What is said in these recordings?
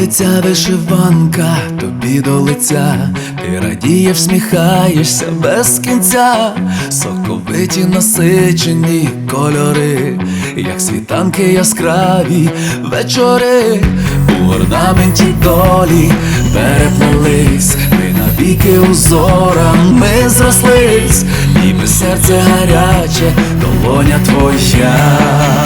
Лиця вишиванка, тобі до лиця, ти радієш, всміхаєшся без кінця, соковиті насичені кольори, як світанки яскраві вечори, у орнаменті долі переплелись, ми навіки узорами зрослись, ніби серце гаряче, долоня твоя.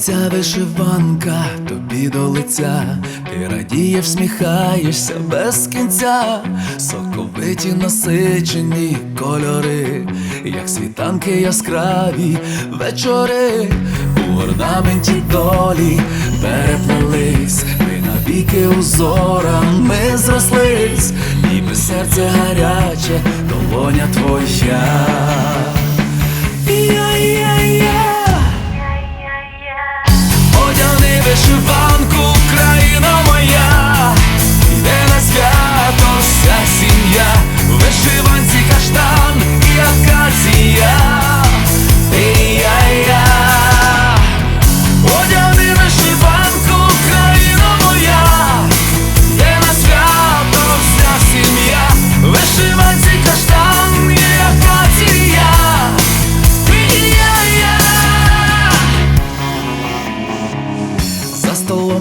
Лиця вишиванка, тобі до лиця, ти радієш, всміхаєшся без кінця, соковиті насичені кольори, як світанки яскраві вечори, у орнаменті долі переплелись, ми навіки узорами зрослись, ніби серце гаряче, долоня твоя. przeżywam